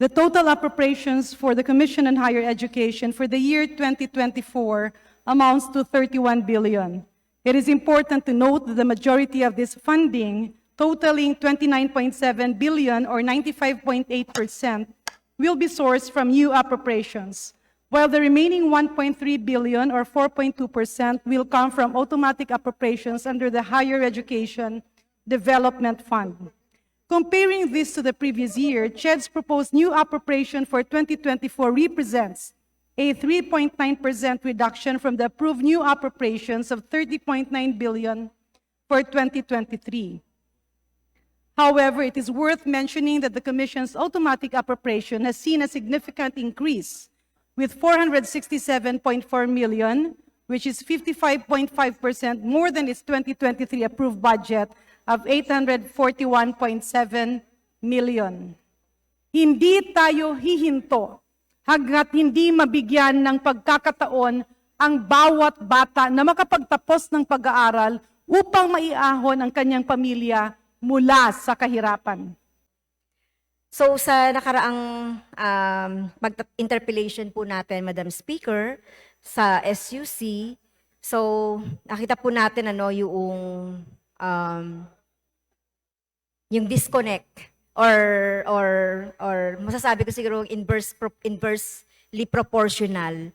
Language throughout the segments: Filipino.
The total appropriations for the Commission on Higher Education for the year 2024 amounts to 31 billion. It is important to note that the majority of this funding, totaling 29.7 billion or 95.8%, will be sourced from new appropriations, while the remaining 1.3 billion or 4.2% will come from automatic appropriations under the Higher Education Development Fund. Comparing this to the previous year, CHED's proposed new appropriation for 2024 represents a 3.9% reduction from the approved new appropriations of 30.9 billion for 2023. However, it is worth mentioning that the Commission's automatic appropriation has seen a significant increase with 467.4 million, which is 55.5% more than its 2023 approved budget of 841.7 million. Hindi tayo hihinto hanggat hindi mabigyan ng pagkakataon ang bawat bata na makapagtapos ng pag-aaral upang maiahon ang kanyang pamilya mula sa kahirapan. So sa nakaraang um, pag- interpellation po natin, Madam Speaker, sa SUC, so nakita po natin ano yung um, yung disconnect or or or masasabi ko siguro inverse inversely proportional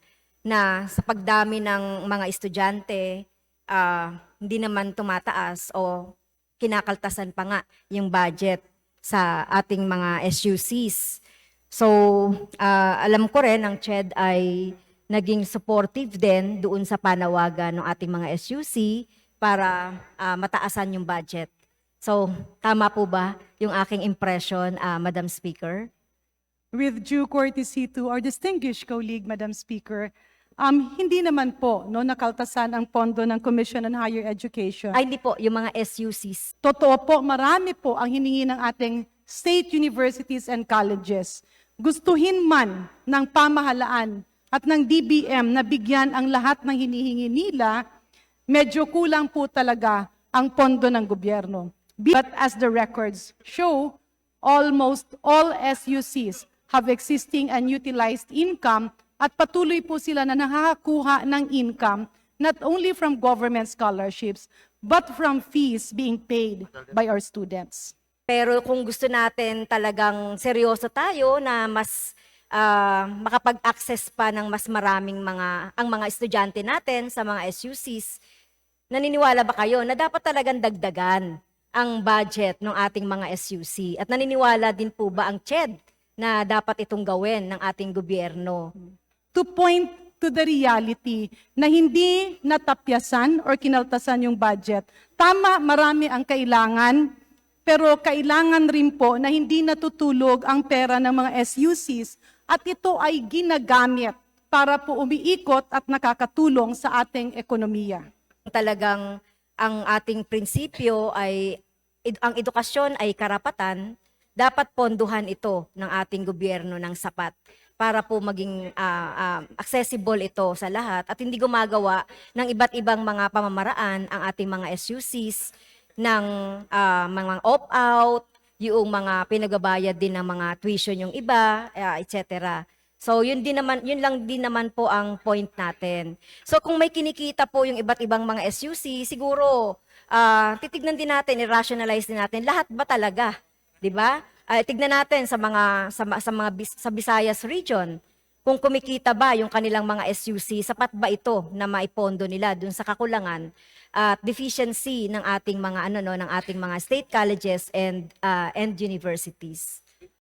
na sa pagdami ng mga estudyante ah, hindi naman tumataas o kinakaltasan pa nga yung budget sa ating mga SUCs. So, ah, alam ko rin ang CHED ay naging supportive din doon sa panawagan ng ating mga SUC para ah, mataasan yung budget. So, tama po ba yung aking impression, ah, Madam Speaker? With due courtesy to our distinguished colleague, Madam Speaker, um, hindi naman po no, nakaltasan ang pondo ng Commission on Higher Education. Ay, hindi po, yung mga SUCs. Totoo po, marami po ang hiningi ng ating state universities and colleges. Gustuhin man ng pamahalaan at ng DBM na bigyan ang lahat ng hinihingi nila, medyo kulang po talaga ang pondo ng gobyerno. But as the records show, almost all SUCs have existing and utilized income at patuloy po sila na nakakakuha ng income not only from government scholarships but from fees being paid by our students. Pero kung gusto natin talagang seryoso tayo na mas ah, makapag-access pa ng mas maraming mga ang mga estudyante natin sa mga SUCs, naniniwala ba kayo na dapat talagang dagdagan ang budget ng ating mga SUC? At naniniwala din po ba ang CHED na dapat itong gawin ng ating gobyerno? to point to the reality na hindi natapyasan or kinaltasan yung budget. Tama, marami ang kailangan, pero kailangan rin po na hindi natutulog ang pera ng mga SUCs at ito ay ginagamit para po umiikot at nakakatulong sa ating ekonomiya. talagang ang ating prinsipyo ay ang edukasyon ay karapatan, dapat ponduhan ito ng ating gobyerno ng sapat para po maging ah, ah, accessible ito sa lahat at hindi gumagawa ng iba't ibang mga pamamaraan ang ating mga SUCs ng ah, mga opt-out, yung mga pinagabayad din ng mga tuition yung iba, ah, etc. So yun din naman yun lang din naman po ang point natin. So kung may kinikita po yung iba't ibang mga SUC, siguro ah, titignan din natin, i-rationalize din natin lahat ba talaga, 'di ba? Ah, tignan natin sa mga sa, sa mga sa Visayas region kung kumikita ba yung kanilang mga SUC, sapat ba ito na maipondo nila dun sa kakulangan at deficiency ng ating mga ano no ng ating mga state colleges and ah, and universities.